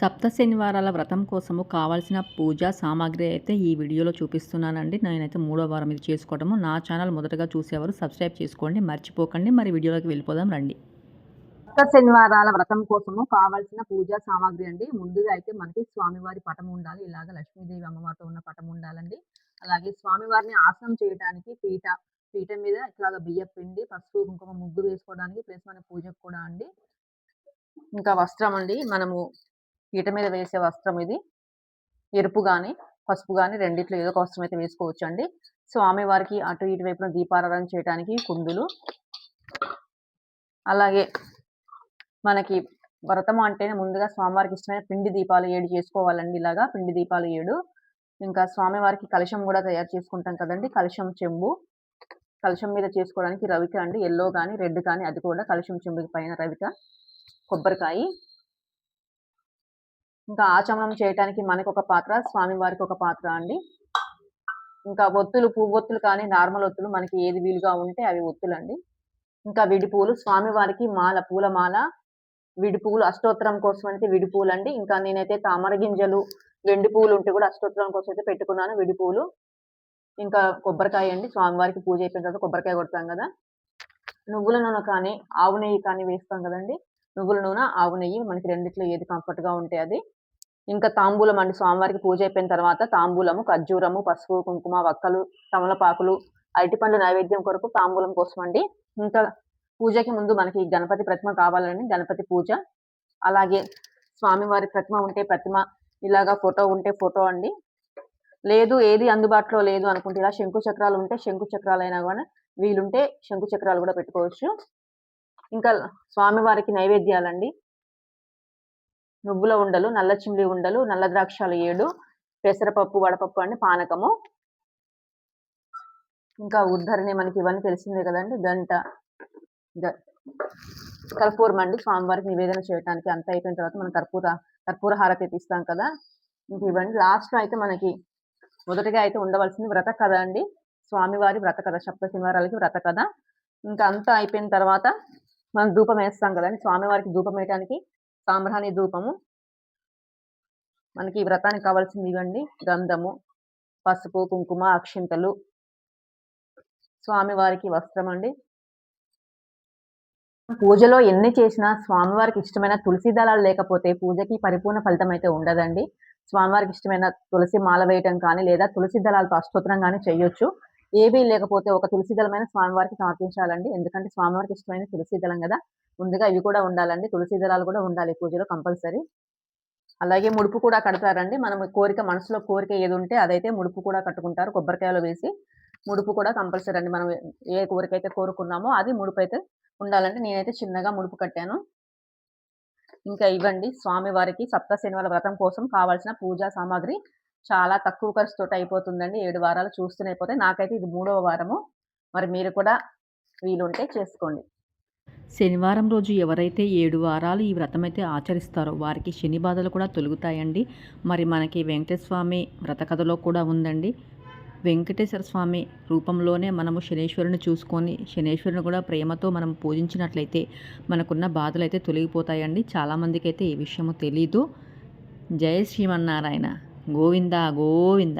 సప్త శనివారాల వ్రతం కోసము కావాల్సిన పూజా సామాగ్రి అయితే ఈ వీడియోలో చూపిస్తున్నానండి. నేనైతే మూడో వారం ఇది చేసుకోవడము. నా ఛానల్ మొదటగా చూసేవారు సబ్స్క్రైబ్ చేసుకోండి. మర్చిపోకండి. మరి వీడియోలోకి వెళ్ళిపోదాం రండి. సప్త శనివారాల వ్రతం కోసము కావాల్సిన పూజా సామాగ్రి అండి. ముందుగా అయితే మనకి స్వామివారి పటం ఉండాలి. ఇలాగ లక్ష్మీదేవి అమ్మవారితో ఉన్న పటం ఉండాలండి. అలాగే స్వామివారిని ఆసనం చేయడానికి పీట పీట మీద ఇట్లాగ బియ్య పిండి పసుపు కుంకుమ ముగ్గు వేసుకోవడానికి ప్లస్ మన పూజకు కూడా అండి. ఇంకా వస్త్రం అండి. మనము పీట మీద వేసే వస్త్రం ఇది. ఎరుపు కానీ పసుపు కానీ రెండిట్లో ఏదో ఒక వస్త్రం అయితే వేసుకోవచ్చు అండి స్వామివారికి అటు ఇటు వైపున దీపారాధన చేయడానికి కుందులు. అలాగే మనకి వ్రతం అంటేనే ముందుగా స్వామివారికి ఇష్టమైన పిండి దీపాలు ఏడు చేసుకోవాలండి. ఇలాగా పిండి దీపాలు ఏడు. ఇంకా స్వామివారికి కలశం కూడా తయారు చేసుకుంటాం కదండి. కలశం చెంబు. కలశం మీద చేసుకోవడానికి రవిక అండి. ఎల్లో కానీ రెడ్ కానీ అది కూడా కలశం చెంబుకి పైన రవిక. కొబ్బరికాయ. ఇంకా ఆచమనం చేయడానికి మనకు ఒక పాత్ర స్వామివారికి ఒక పాత్ర అండి. ఇంకా ఒత్తులు పువ్వొత్తులు కానీ నార్మల్ ఒత్తులు మనకి ఏది వీలుగా ఉంటే అవి ఒత్తులు అండి ఇంకా విడిపూలు స్వామి స్వామివారికి మాల పూల మాల అష్టోత్తరం కోసం అయితే విడిపూలు అండి ఇంకా నేనైతే తామర గింజలు వెండి పూలు ఉంటే కూడా అష్టోత్తరం కోసం అయితే పెట్టుకున్నాను విడిపూలు ఇంకా కొబ్బరికాయ అండి స్వామివారికి పూజ అయిపోయిన తర్వాత కొబ్బరికాయ కొడతాం కదా. నువ్వుల నూనె కానీ ఆవు నెయ్యి కానీ వేస్తాం కదండి. నువ్వుల నూనె ఆవు నెయ్యి మనకి రెండిట్లో ఏది కంఫర్ట్గా ఉంటే అది. ఇంకా తాంబూలం అండి. స్వామివారికి పూజ అయిపోయిన తర్వాత తాంబూలము ఖర్జూరము పసుపు కుంకుమ వక్కలు తమలపాకులు అరటిపండ్లు నైవేద్యం కొరకు తాంబూలం కోసం అండి. ఇంకా పూజకి ముందు మనకి గణపతి ప్రతిమ కావాలని గణపతి పూజ. అలాగే స్వామివారి ప్రతిమ ఉంటే ప్రతిమ. ఇలాగా ఫోటో ఉంటే ఫోటో అండి. లేదు ఏది అందుబాటులో లేదు అనుకుంటే ఇలా శంకు చక్రాలు ఉంటే శంకు చక్రాలు అయినా కూడా వీలుంటే శంకు చక్రాలు కూడా పెట్టుకోవచ్చు. ఇంకా స్వామివారికి నైవేద్యాలండి. నువ్వుల ఉండలు నల్ల చిమ్లి ఉండలు నల్ల ద్రాక్షాలు ఏడు పెసరపప్పు వడపప్పు అండి పానకము. ఇంకా ఉద్ధరణి మనకి ఇవన్నీ తెలిసిందే కదండి. గంట కర్పూరం అండి. స్వామివారికి నివేదన చేయడానికి అంత అయిపోయిన తర్వాత మనం కర్పూర కర్పూర హారతి తీస్తాం కదా. ఇంక ఇవ్వండి లాస్ట్లో అయితే మనకి మొదటిగా అయితే ఉండవలసింది వ్రత కథ అండి. స్వామివారి వ్రత కథ సప్త శనివారాలకి వ్రత కథ. ఇంకా అంతా అయిపోయిన తర్వాత మనం ధూపం వేస్తాం కదండి. స్వామివారికి ధూపం వేయడానికి సాంబ్రాణి ధూపము. మనకి ఈ వ్రతానికి కావాల్సింది ఇవ్వండి. గంధము పసుపు కుంకుమ అక్షింతలు. స్వామివారికి వస్త్రం అండి. పూజలో ఎన్ని చేసినా స్వామివారికి ఇష్టమైన తులసి దళాలు లేకపోతే పూజకి పరిపూర్ణ ఫలితం అయితే ఉండదండి. స్వామివారికి ఇష్టమైన తులసి మాల వేయటం కానీ లేదా తులసి దళాలతో అష్టోత్తరం కానీ చేయొచ్చు. ఏవీ లేకపోతే ఒక తులసి దళమైన స్వామివారికి సమర్పించాలండి. ఎందుకంటే స్వామివారికి ఇష్టమైన తులసి దళం కదా. ముందుగా ఇవి కూడా ఉండాలండి. తులసి దళాలు కూడా ఉండాలి పూజలో కంపల్సరీ. అలాగే ముడుపు కూడా కడతారండి. మనం కోరిక మనసులో కోరిక ఏది ఉంటే అదైతే ముడుపు కూడా కట్టుకుంటారు. కొబ్బరికాయలో వేసి ముడుపు కూడా కంపల్సరీ అండి. మనం ఏ కోరిక అయితే కోరుకున్నామో అది ముడుపు అయితే ఉండాలంటే నేనైతే చిన్నగా ముడుపు కట్టాను. ఇంకా ఇవ్వండి. స్వామివారికి సప్త శనివార వ్రతం కోసం కావాల్సిన పూజా సామాగ్రి చాలా తక్కువ ఖర్చుతో అయిపోతుందండి. ఏడు వారాలు చూస్తూనే అయిపోతాయి నాకైతే ఇది మూడవ వారము. మరి మీరు కూడా వీలుంటే చేసుకోండి. శనివారం రోజు ఎవరైతే ఏడు వారాలు ఈ వ్రతం అయితే ఆచరిస్తారో వారికి శని బాధలు కూడా తొలుగుతాయండి. మరి మనకి వెంకటేశ్వమి వ్రత కథలో కూడా ఉందండి. వెంకటేశ్వర స్వామి రూపంలోనే మనము శనేశ్వరుని చూసుకొని శనేశ్వరుని కూడా ప్రేమతో మనం పూజించినట్లయితే మనకున్న బాధలు అయితే తొలగిపోతాయండి. చాలామందికి అయితే ఈ విషయము తెలీదు. జయ శ్రీమన్నారాయణ. గోవింద గోవింద